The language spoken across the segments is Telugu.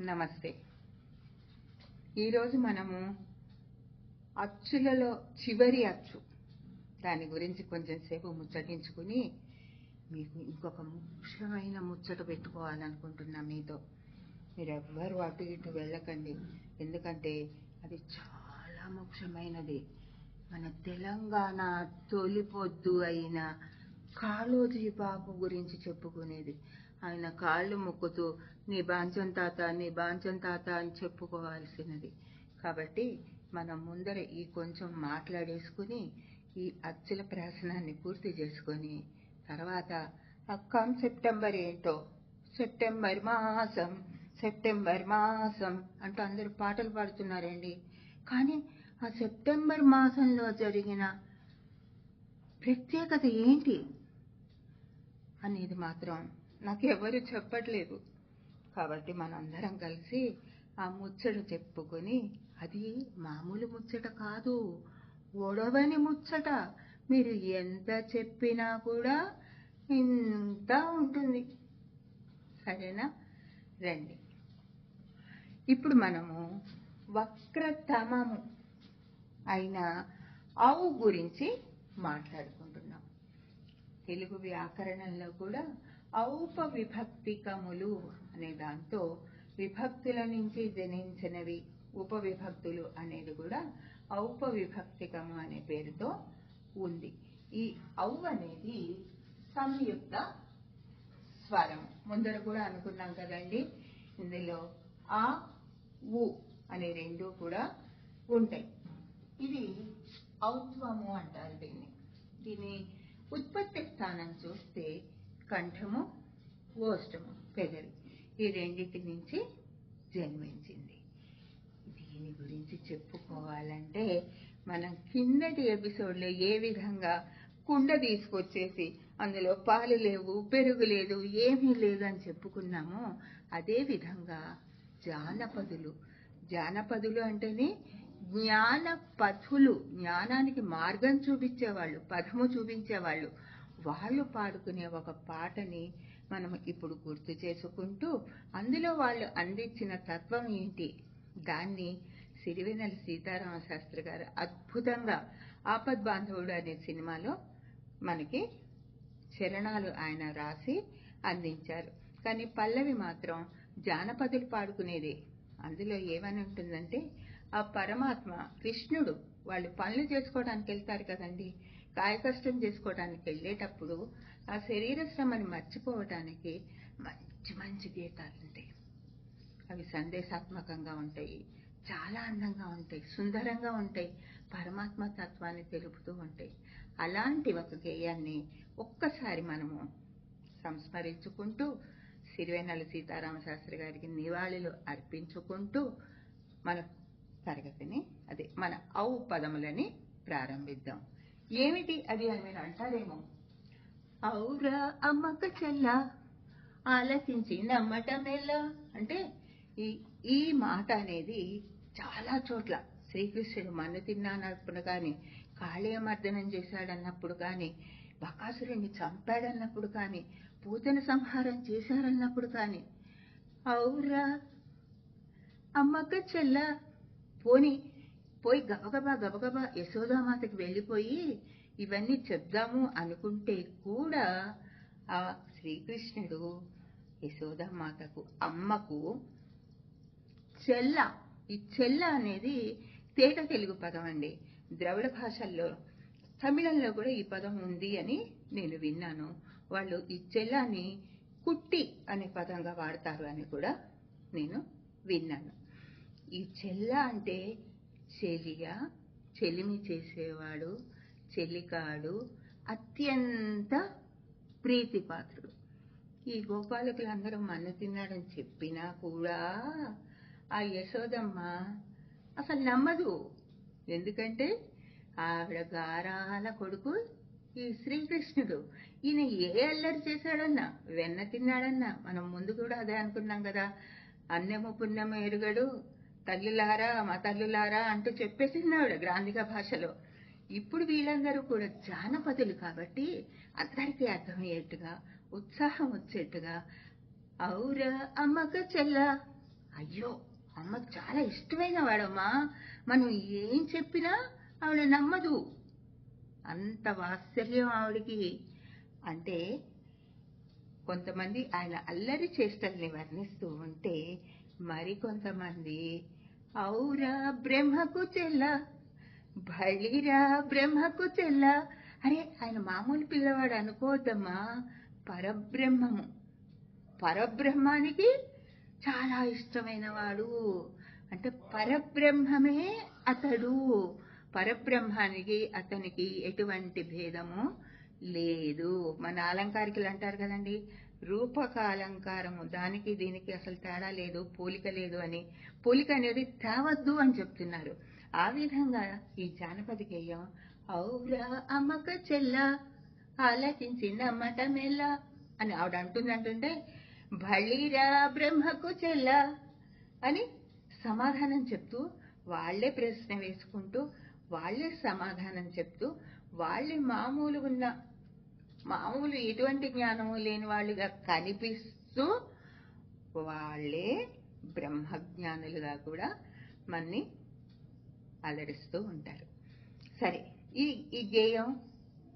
నమస్తే. ఈరోజు మనము అచ్చులలో చివరి అచ్చు. దాని గురించి కొంచెం సేపు ముచ్చటించుకుని మీకు ఇంకొక ముఖ్యమైన ముచ్చట పెట్టుకోవాలనుకుంటున్నా మీతో. మీరు ఎవ్వరు అటు ఇటు వెళ్ళకండి. ఎందుకంటే అది చాలా ముఖ్యమైనది. మన తెలంగాణ తొలిపొద్దు అయిన కాళోజీ బాబు గురించి చెప్పుకునేది. ఆయన కాళ్ళు మొక్కుతూ నీ బాంచం తాత నీ బాంచం తాత అని చెప్పుకోవాల్సినది. కాబట్టి మనం ముందర ఈ కొంచెం మాట్లాడేసుకుని ఈ అచ్చుల ప్రాసనాన్ని పూర్తి చేసుకొని తర్వాత అక్కం సెప్టెంబర్ ఏంటో సెప్టెంబర్ మాసం సెప్టెంబర్ మాసం అంటూ అందరూ పాటలు పాడుతున్నారండి. కానీ ఆ సెప్టెంబర్ మాసంలో జరిగిన ప్రత్యేకత ఏంటి? అనేది మాత్రం నాకు చెప్పట్లేదు. కాబట్టి మనందరం కలిసి ఆ ముచ్చట చెప్పుకొని అది మామూలు ముచ్చట కాదు ఒడవని ముచ్చట. మీరు ఎంత చెప్పినా కూడా ఇంత ఉంటుంది. సరేనా? రండి. ఇప్పుడు మనము వక్రతమము అయిన అవు గురించి మాట్లాడుకుంటున్నాం. తెలుగు వ్యాకరణంలో కూడా ఔపవిభక్తికములు అనే దాంతో విభక్తుల నుంచి జనించినవి ఉపవిభక్తులు అనేది కూడా ఔపవిభక్తికము అనే పేరుతో ఉంది. ఈ ఔ అనేది సంయుక్త స్వరం. ముందర కూడా అనుకున్నాం కదండి. ఇందులో ఆ ఉ అనే రెండు కూడా ఉంటాయి. ఇది ఔత్వము అంటారు దీన్ని. దీని ఉత్పత్తి స్థానం చూస్తే కంఠము ఓష్టము పెదవి. ఈ రెండింటి నుంచి జన్మించింది. దీని గురించి చెప్పుకోవాలంటే మనం కిందటి ఎపిసోడ్లో ఏ విధంగా కుండ తీసుకొచ్చేసి అందులో పాలు లేవు పెరుగు లేదు ఏమీ లేదు అని చెప్పుకున్నామో అదే విధంగా జానపదులు. జానపదులు అంటేనే జ్ఞానపథులు. జ్ఞానానికి మార్గం చూపించేవాళ్ళు పథము చూపించేవాళ్ళు. వాళ్ళు పాడుకునే ఒక పాటని మనం ఇప్పుడు గుర్తు చేసుకుంటూ అందులో వాళ్ళు అందించిన తత్వం ఏంటి? దాన్ని సిరివెన్నెల సీతారామ శాస్త్రి గారు అద్భుతంగా ఆపద్ బాంధవుడు అనే సినిమాలో మనకి చరణాలు ఆయన రాసి అందించారు. కానీ పల్లవి మాత్రం జానపదులు పాడుకునేదే. అందులో ఏమని ఉంటుందంటే ఆ పరమాత్మ కృష్ణుడు వాళ్ళు పనులు చేసుకోవడానికి వెళ్తారు కదండి. కాయకష్టం చేసుకోవడానికి వెళ్ళేటప్పుడు ఆ శరీర శ్రమని మర్చిపోవటానికి మంచి మంచి గీతాలు ఉంటాయి. అవి సందేశాత్మకంగా ఉంటాయి చాలా అందంగా ఉంటాయి సుందరంగా ఉంటాయి పరమాత్మ తత్వాన్ని తెలుపుతూ ఉంటాయి. అలాంటి ఒక గేయాన్ని ఒక్కసారి మనము సంస్మరించుకుంటూ సిరివేనల సీతారామశాస్త్రి గారికి నివాళులు అర్పించుకుంటూ మన తరగతిని అదే మన ఔ పదములని ప్రారంభిద్దాం. ఏమిటి అది అని మీరు అంటారేమో? ఔరా అమ్మక చెల్ల ఆలకించి నమ్మటమేలా అంటే ఈ ఈ మాట అనేది చాలా చోట్ల శ్రీకృష్ణుడు మన్ను తిన్నానప్పుడు కానీ కాళీయమర్దనం చేశాడన్నప్పుడు కానీ బకాసురుణ్ణి చంపాడన్నప్పుడు కానీ పూతన సంహారం చేశారన్నప్పుడు కానీ ఔరా అమ్మక్క చెల్ల పోని పోయి గబగబా గబగబా యశోదామాతకి వెళ్ళిపోయి ఇవన్నీ చెప్దాము అనుకుంటే కూడా ఆ శ్రీకృష్ణుడు యశోదామాతకు అమ్మకు చెల్ల ఈ చెల్ల అనేది తేట తెలుగు పదం అండి. ద్రవిడ భాషల్లో తమిళంలో కూడా ఈ పదం ఉంది అని నేను విన్నాను. వాళ్ళు ఈ చెల్లాని కుట్టి అనే పదంగా వాడతారు అని కూడా నేను విన్నాను. ఈ చెల్ల అంటే చెలియ చెలిమి చేసేవాడు చెలికాడు అత్యంత ప్రీతిపాత్రుడు. ఈ గోపాలకులు అందరూ మన్ను తిన్నాడని చెప్పినా కూడా ఆ యశోదమ్మ అసలు నమ్మదు. ఎందుకంటే ఆవిడ గారాల కొడుకు ఈ శ్రీకృష్ణుడు. ఈయన ఏ అల్లరి చేశాడన్నా వెన్న తిన్నాడన్నా మనం ముందు కూడా అదే అనుకున్నాం కదా. అన్నము పుణ్యము ఎరుగడు తల్లులారా మా తల్లులారా అంటూ చెప్పేసింది ఆవిడ గ్రాంధిక భాషలో. ఇప్పుడు వీళ్ళందరూ కూడా జానపదులు కాబట్టి అందరికీ అర్థమయ్యేట్టుగా ఉత్సాహం వచ్చేట్టుగా అవురా అమ్మక చెల్ల. అయ్యో అమ్మకు చాలా ఇష్టమైన వాడమ్మా. మనం ఏం చెప్పినా ఆవిడ నమ్మదు. అంత వాత్సల్యం ఆవిడికి. అంటే కొంతమంది ఆయన అల్లరి చేష్టల్ని వర్ణిస్తూ ఉంటే మరి కొంతమంది ఔరా బ్రహ్మకు చెల్ల భళిరా బ్రహ్మకు చెల్ల. అరే ఆయన మామూలు పిల్లవాడు అనుకోవద్దమ్మా. పరబ్రహ్మము. పరబ్రహ్మానికి చాలా ఇష్టమైన వాడు అంటే పరబ్రహ్మమే అతడు. పరబ్రహ్మానికి అతనికి ఎటువంటి భేదము లేదు. మన అలంకారికలు అంటారు కదండి రూపకాలంకారము. దానికి దీనికి అసలు తేడా లేదు పోలిక లేదు అని. పోలిక అనేది తేవద్దు అని చెప్తున్నారు. ఆ విధంగా ఈ జానపద గేయం ఔరా అమ్మక చెల్ల ఆలకించింది అమ్మట మెల్ల అని ఆవిడ అంటుంది అంటుంటే భళిరా బ్రహ్మకు చెల్ల అని సమాధానం చెప్తూ వాళ్ళే ప్రశ్న వేసుకుంటూ వాళ్ళే సమాధానం చెప్తూ వాళ్ళే మామూలు ఉన్న మామూలు ఎటువంటి జ్ఞానము లేని వాళ్ళుగా కనిపిస్తూ వాళ్ళే బ్రహ్మజ్ఞానులుగా కూడా మన్ని అలరిస్తూ ఉంటారు. సరే ఈ ఈ గేయం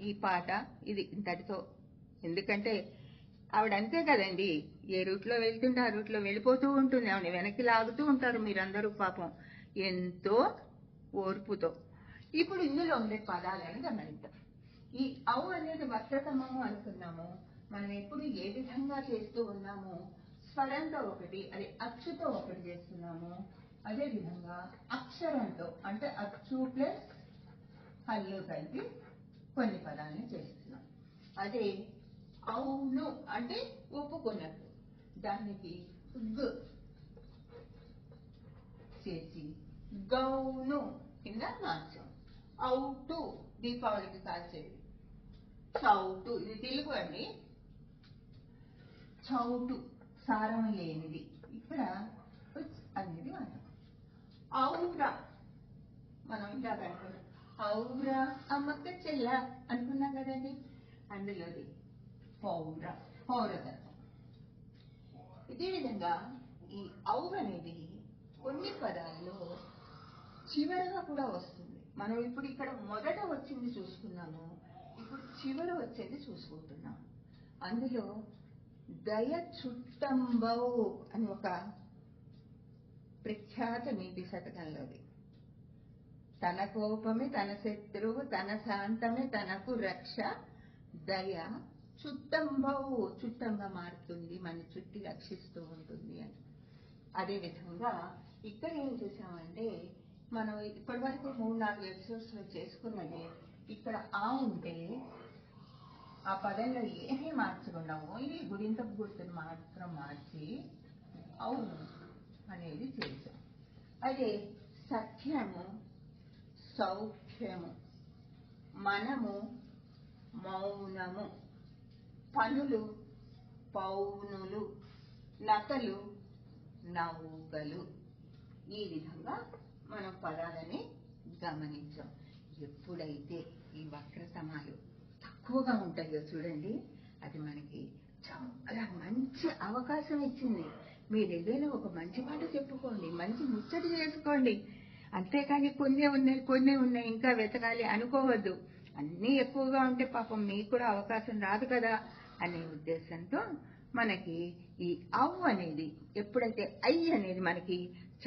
ఈ పాట ఇది ఇంతటితో ఎందుకంటే ఆవిడ అంతే కదండి ఏ రూట్లో వెళ్తుంటే ఆ రూట్లో వెళ్ళిపోతూ ఉంటుంది ఆవిడ వెనక్కి లాగుతూ ఉంటారు మీరందరూ పాపం. ఎంతో ఓర్పుతో. ఇప్పుడు ఇందులో ఉండే పదాలను గమనిద్దాం. ఈ అవు అనేది వక్రతమము అనుకున్నాము. మనం ఎప్పుడు ఏ విధంగా చేస్తూ ఉన్నాము స్వరంతో ఒకటి అది అచ్చుతో ఒకటి చేస్తున్నాము. అదే విధంగా అక్షరంతో అంటే అచ్చు ప్లస్ హల్లు కలిపి కొన్ని పదాలని చేస్తున్నాం. అదే అవును అంటే ఒప్పుకున్నట్టు దానికి గ్ చేసి గౌను కింద మార్చాం. అవుటు దీపావళికి కాల్చేది చౌటు ఇది తెలుగు అండి. చౌటు సారం లేనిది. ఇక్కడ అనేది మనం ఔరా మనం ఇలా అనుకున్నాం ఔరా అమ్మక్క చెల్ల అనుకున్నాం కదండి. అందులోది పౌర పౌరతత్వం ఇదే విధంగా ఈ ఔ అనేది కొన్ని పదాల్లో చివరగా కూడా వస్తుంది. మనం ఇప్పుడు ఇక్కడ మొదట వచ్చింది చూసుకున్నాము ఇప్పుడు చివర వచ్చేది చూసుకుంటున్నాం. అందులో దయ చుట్టంబౌ అని ఒక ప్రఖ్యాత నీటి శతకంలోది. తన కోపమే తన శత్రువు తన శాంతమే తనకు రక్ష. దయ చుట్టంబవు చుట్టంగా మారుతుంది మన చుట్టి రక్షిస్తూ ఉంటుంది అని. అదే విధంగా ఇక్కడ ఏం చూసామంటే మనం ఇప్పటివరకు మూడు నాలుగు ఎపిసోడ్స్లో చేసుకున్నది ఇక్కడ ఆ ఉంటే ఆ పదంలో ఏమీ మార్చకుండా ఓన్లీ గుడింత గుర్తుని మాత్రం మార్చి అవును అనేది చేశాం. అదే సత్యము సౌఖ్యము మనము మౌనము పనులు పౌనులు నకలు నౌకలు ఈ విధంగా మనం పదాలని గమనించాం. ఎప్పుడైతే ఈ వక్రతమాలు తక్కువగా ఉంటాయో చూడండి. అది మనకి చాలా మంచి అవకాశం ఇచ్చింది. మీరు ఏదైనా ఒక మంచి మాట చెప్పుకోండి మంచి ముచ్చట చేసుకోండి. అంతేకాని కొన్ని ఉన్నాయి కొన్ని ఉన్నాయి ఇంకా వెతకాలి అనుకోవద్దు. అన్నీ ఎక్కువగా ఉంటే పాపం మీకు కూడా అవకాశం రాదు కదా అనే ఉద్దేశంతో మనకి ఈ అవ్ అనేది ఎప్పుడైతే ఐ అనేది మనకి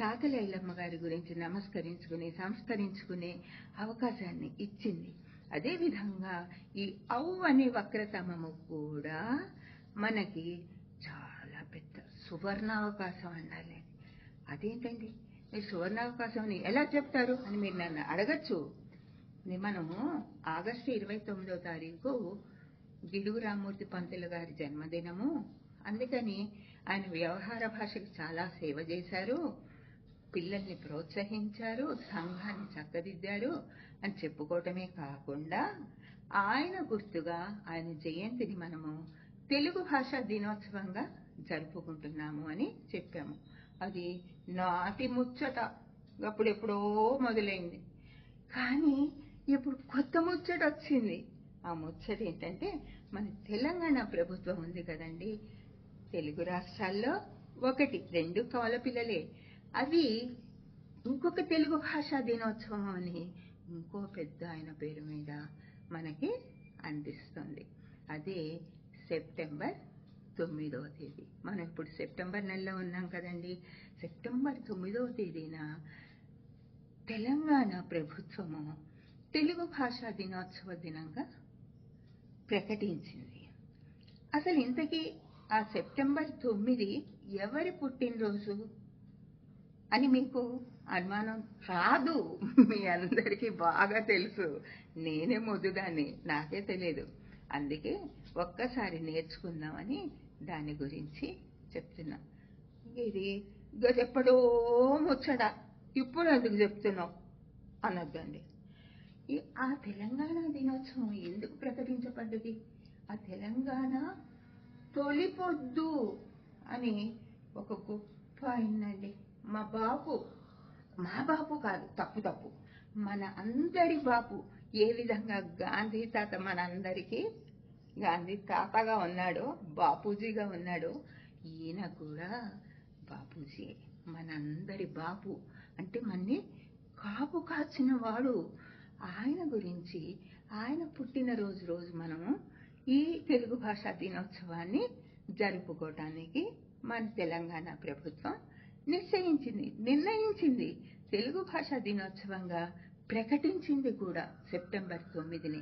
చాకలి ఐలమ్మ గారి గురించి నమస్కరించుకుని సంస్కరించుకునే అవకాశాన్ని ఇచ్చింది. అదేవిధంగా ఈ ఔ అనే వక్రతమము కూడా మనకి చాలా పెద్ద సువర్ణావకాశం అనాలి అదేంటండి? మీరు సువర్ణావకాశం ఎలా చెప్తారు అని మీరు నన్ను అడగచ్చు. మనము ఆగస్టు ఇరవై తొమ్మిదో తారీఖు గిడుగు రామూర్తి పంతులు గారి జన్మదినము. అందుకని ఆయన వ్యవహార భాషకు చాలా సేవ చేశారు. పిల్లల్ని ప్రోత్సహించారు సంఘాన్ని చక్కదిద్దారు అని చెప్పుకోవటమే కాకుండా ఆయన గుర్తుగా ఆయన జయంతిని మనము తెలుగు భాషా దినోత్సవంగా జరుపుకుంటున్నాము అని చెప్పాము. అది నాటి ముచ్చట. అప్పుడెప్పుడో మొదలైంది. కానీ ఇప్పుడు కొత్త ముచ్చట వచ్చింది. ఆ ముచ్చట ఏంటంటే మన తెలంగాణ ప్రభుత్వం ఉంది కదండి. తెలుగు రాష్ట్రాల్లో ఒకటి రెండు కవల పిల్లలే అవి ఇంకొక తెలుగు భాషా దినోత్సవం అని ఇంకో పెద్ద ఆయన పేరు మీద మనకి అందిస్తుంది. అదే సెప్టెంబర్ తొమ్మిదవ తేదీ. మనం ఇప్పుడు సెప్టెంబర్ నెలలో ఉన్నాం కదండి. సెప్టెంబర్ తొమ్మిదవ తేదీన తెలంగాణ ప్రభుత్వము తెలుగు భాషా దినోత్సవ దినంగా ప్రకటించింది. అసలు ఇంతకీ ఆ సెప్టెంబర్ తొమ్మిది ఎవరి పుట్టినరోజు? అని మీకు అనుమానం రాదు. మీ అందరికీ బాగా తెలుసు. నేనే మొద్దుదాన్ని నాకే తెలియదు అందుకే ఒక్కసారి నేర్చుకుందామని దాని గురించి చెప్తున్నా. ఇది ఎప్పుడో చెప్పడో ముచ్చడా ఇప్పుడు ఎందుకు చెప్తున్నావు? అనొద్దండి. ఈ ఆ తెలంగాణ దినోత్సవం ఎందుకు ప్రకటించబడ్డది? ఆ తెలంగాణ తొలి పొద్దు అని ఒక గొప్ప అయిందండి. మా బాపు మా బాపు కాదు తప్పు తప్పు. మన అందరి బాపు ఏ విధంగా గాంధీ తాత మన అందరికీ గాంధీ తాతగా ఉన్నాడో బాపూజీగా ఉన్నాడో ఈయన కూడా బాపూజీ మనందరి బాపు అంటే మన్ని కాపు కాచిన వాడు. ఆయన గురించి ఆయన పుట్టినరోజు రోజు మనము ఈ తెలుగు భాషా దినోత్సవాన్ని జరుపుకోవటానికి మన తెలంగాణ ప్రభుత్వం నిశ్చయించింది నిర్ణయించింది. తెలుగు భాషా దినోత్సవంగా ప్రకటించింది కూడా సెప్టెంబర్ తొమ్మిదిని.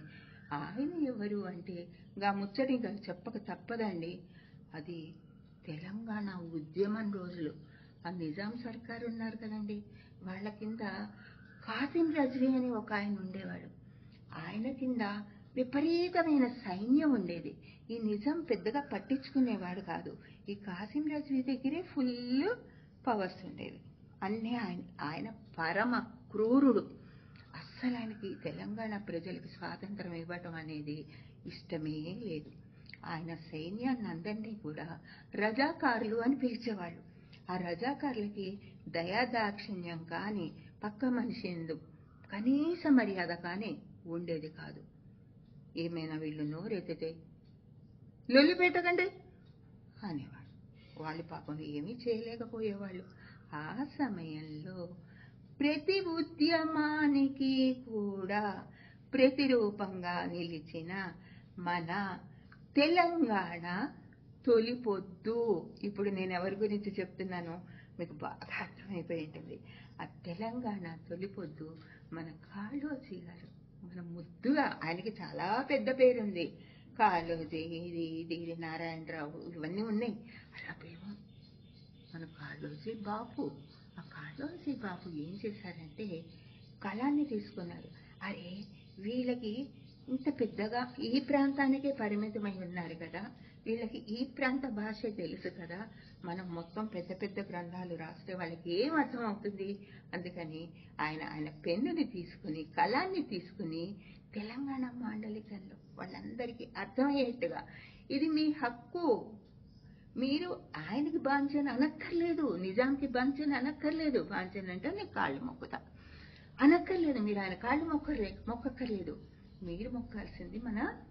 ఆయన ఎవరు అంటే గా ముచ్చటిగా ఇంకా చెప్పక తప్పదండి. అది తెలంగాణ ఉద్యమం రోజులు. ఆ నిజాం సర్కారు ఉన్నారు కదండి. వాళ్ళ కింద కాసిం రజ్వీ అని ఒక ఆయన ఉండేవాడు. ఆయన కింద విపరీతమైన సైన్యం ఉండేది. ఈ నిజాం పెద్దగా పట్టించుకునేవాడు కాదు. ఈ కాసిం రజ్వీ దగ్గరే ఫుల్ పవర్స్ ఉండేవి అన్నీ ఆయన ఆయన పరమ క్రూరుడు. అస్సలు ఆయనకి తెలంగాణ ప్రజలకు స్వాతంత్రం ఇవ్వటం అనేది ఇష్టమే లేదు. ఆయన సైన్యాన్ని అందరినీ కూడా రజాకారులు అని పిలిచేవాళ్ళు. ఆ రజాకారులకి దయాదాక్షిణ్యం కానీ పక్క మనిషి ఎందుకు కనీస మర్యాద కానీ ఉండేది కాదు. ఏమైనా వీళ్ళు నోరెత్తితే లొల్లిపెట్టకండి అనేవాడు. వాళ్ళు పాపం ఏమీ చేయలేకపోయేవాళ్ళు. ఆ సమయంలో ప్రతి ఉద్యమానికి కూడా ప్రతిరూపంగా నిలిచిన మన తెలంగాణ తొలిపొద్దు. ఇప్పుడు నేను ఎవరి గురించి చెప్తున్నానో మీకు బాగా అర్థమైపోయి ఉంటుంది ఆ తెలంగాణ తొలిపొద్దు మన కాళోజీ గారు. మన ముద్దుగా ఆయనకి చాలా పెద్ద పేరుంది. కాళోజీ ఇది నారాయణరావు ఇవన్నీ ఉన్నాయి. అలా పేరు? మన కాళోజీ బాపు ఆ కాళోజీ బాపు ఏం చేశారంటే కళాన్ని తీసుకున్నారు అరే వీళ్ళకి ఇంత పెద్దగా ఈ ప్రాంతానికే పరిమితమై ఉన్నారు కదా. వీళ్ళకి ఈ ప్రాంత భాష తెలుసు కదా. మనం మొత్తం పెద్ద పెద్ద గ్రంథాలు రాస్తే వాళ్ళకి ఏం అర్థం అవుతుంది? అందుకని ఆయన ఆయన పెన్నుని తీసుకుని కళాన్ని తీసుకుని తెలంగాణ మాండలికంలో వాళ్ళందరికీ అర్థమయ్యేట్టుగా. ఇది మీ హక్కు. మీరు ఆయనకి బాంచన్ అనక్కర్లేదు. నిజాంకి బాంచన్ అనక్కర్లేదు. బాంచన్ అంటే నేను కాళ్ళు మొక్కుతా. అనక్కర్లేదు. మీరు ఆయన కాళ్ళు మొక్కర్లే మొక్కక్కర్లేదు. మీరు మొక్కాల్సింది మన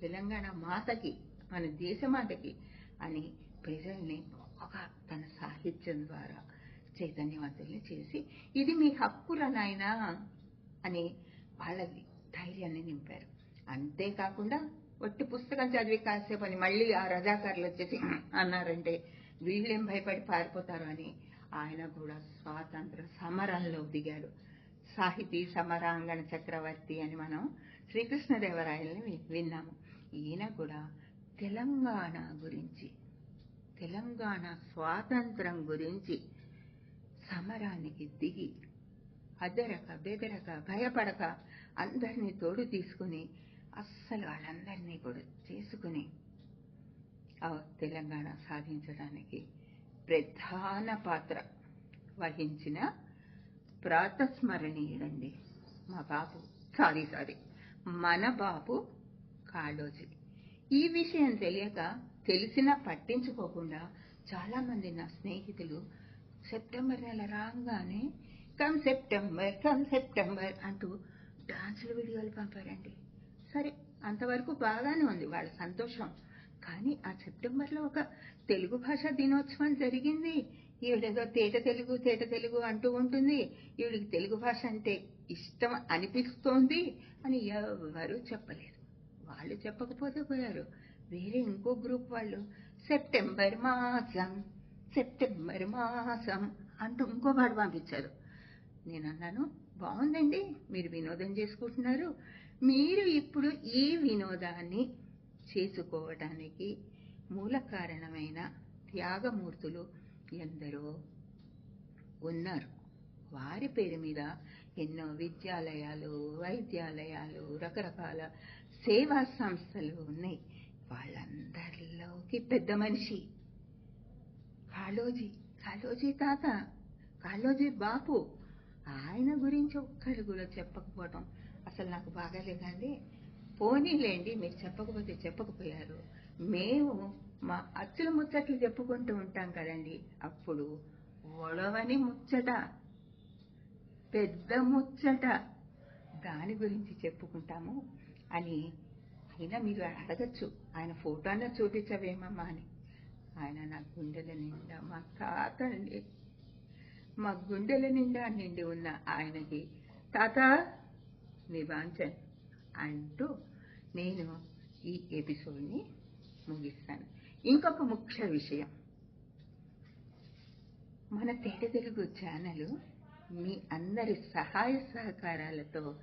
తెలంగాణ మాతకి మన దేశమాతకి అని ప్రజల్ని ఒక తన సాహిత్యం ద్వారా చైతన్యవంతుల్ని చేసి ఇది మీ హక్కురా నాయనా అని వాళ్ళకి ధైర్యాన్ని నింపారు. అంతేకాకుండా ఒట్టి పుస్తకం చదివి కాసేపు అని మళ్ళీ ఆ రజాకారులు వచ్చేసి అన్నారంటే వీళ్ళేం భయపడి పారిపోతారు అని ఆయన కూడా స్వాతంత్ర సమరంలో దిగాడు. సాహితీ సమరాంగణ చక్రవర్తి అని మనం శ్రీకృష్ణదేవరాయల్ని విన్నాము. ఈయన కూడా తెలంగాణ గురించి తెలంగాణ స్వాతంత్రం గురించి సమరానికి దిగి అదరక బెదరక భయపడక అందరినీ తోడు తీసుకుని అస్సలు వాళ్ళందరినీ కూడా చేసుకుని ఆ తెలంగాణ సాధించడానికి ప్రధాన పాత్ర వహించిన ప్రాతస్మరణీయుడండి మా బాబు. Sorry sorry. మన బాబు కాళోజీ. ఈ విషయం తెలియక తెలిసినా పట్టించుకోకుండా చాలామంది నా స్నేహితులు సెప్టెంబర్ నెల రాగానే కమ్ సెప్టెంబర్ కమ్ సెప్టెంబర్ అంటూ డాన్సుల వీడియోలు పంపారండి. సరే అంతవరకు బాగానే ఉంది వాళ్ళ సంతోషం. కానీ ఆ సెప్టెంబర్లో ఒక తెలుగు భాష దినోత్సవం జరిగింది. ఈవిడేదో తేట తెలుగు తేట తెలుగు అంటూ ఉంటుంది. ఈవిడికి తెలుగు భాష అంటే ఇష్టం అనిపిస్తోంది అని ఎవరూ చెప్పలేదు. వాళ్ళు చెప్పకపోతే పోయారు. వేరే ఇంకో గ్రూప్ వాళ్ళు సెప్టెంబర్ మాసం సెప్టెంబర్ మాసం అంటూ ఇంకో వాడు పంపించారు. నేను అన్నాను బాగుందండి మీరు వినోదం చేసుకుంటున్నారు. మీరు ఇప్పుడు ఈ వినోదాన్ని చేసుకోవటానికి మూల కారణమైన త్యాగమూర్తులు ఎందరో ఉన్నారు. వారి పేరు మీద ఎన్నో విద్యాలయాలు వైద్యాలయాలు రకరకాల సేవా సంస్థలు ఉన్నాయి. వాళ్ళందరిలోకి పెద్ద మనిషి. కాళోజీ కాళోజీ తాత కాళోజీ బాపు. ఆయన గురించి ఒక్కరు కూడా చెప్పకపోవటం అసలు నాకు బాగాలేదండి. పోనీలేండి మీరు చెప్పకపోతే చెప్పకపోయారు. మేము మా అచ్చుల ముచ్చట్లు చెప్పుకుంటూ ఉంటాం కదండి. అప్పుడు ఒడవని ముచ్చట పెద్ద ముచ్చట దాని గురించి చెప్పుకుంటాము అని అయినా మీరు అడగచ్చు. ఆయన ఫోటోనే చూపించవేమమ్మా అని. ఆయన నా గుండెల నిండా మా తాత అండి మా గుండెల నిండా నిండి ఉన్న ఆయనకి తాత నివాంచన్ అంటూ నేను ఈ ఎపిసోడ్ని ముగిస్తాను. ఇంకొక ముఖ్య విషయం. మన తేట తెలుగు ఛానల్ మీ అందరి సహాయ సహకారాలతో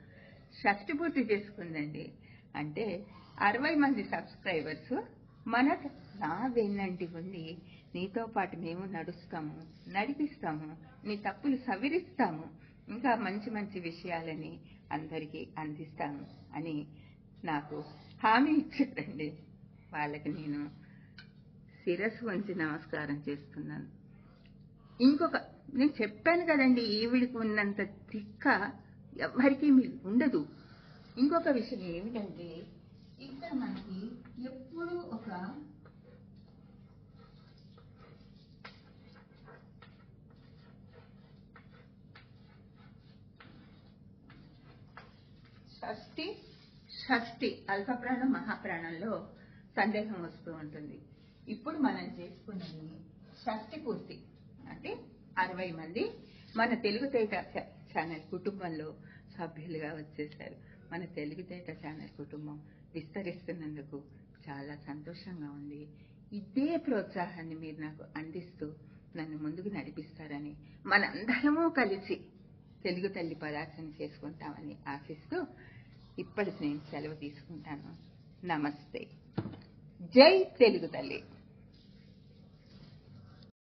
షష్టిపూర్తి చేసుకుందండి. అంటే అరవై మంది సబ్స్క్రైబర్స్ మన నా వెన్నంటి ఉంది నీతో పాటు మేము నడుస్తాము నడిపిస్తాము నీ తప్పులు సవిరిస్తాము ఇంకా మంచి మంచి విషయాలని అందరికీ అందిస్తాను అని నాకు హామీ ఇచ్చారండి. వాళ్ళకి నేను శిరస్సు వంచి నమస్కారం చేస్తున్నాను. ఇంకొక నేను చెప్పాను కదండి ఈవిడికి ఉన్నంత తిక్క ఎవ్వరికీ మీరు ఉండదు. ఇంకొక విషయం ఏమిటంటే ఇక్కడ మనకి ఎప్పుడూ ఒక షష్ఠి షష్ఠి అల్పప్రాణం మహాప్రాణంలో సందేహం వస్తూ ఉంటుంది. ఇప్పుడు మనం చేసుకున్నది షష్ఠి పూర్తి. అంటే అరవై మంది మన తెలుగుతేట చ- ఛానల్ కుటుంబంలో సభ్యులుగా వచ్చేసారు. మన తెలుగుతేట ఛానల్ కుటుంబం విస్తరిస్తున్నందుకు చాలా సంతోషంగా ఉంది. ఇదే ప్రోత్సాహాన్ని మీరు నాకు అందిస్తూ నన్ను ముందుకు నడిపిస్తారని మనందరము కలిసి తెలుగు తల్లి పదార్థం చేసుకుంటామని ఆశిస్తూ ఇప్పటికి నేను సెలవు తీసుకుంటాను. నమస్తే. జై తెలుగు తల్లి.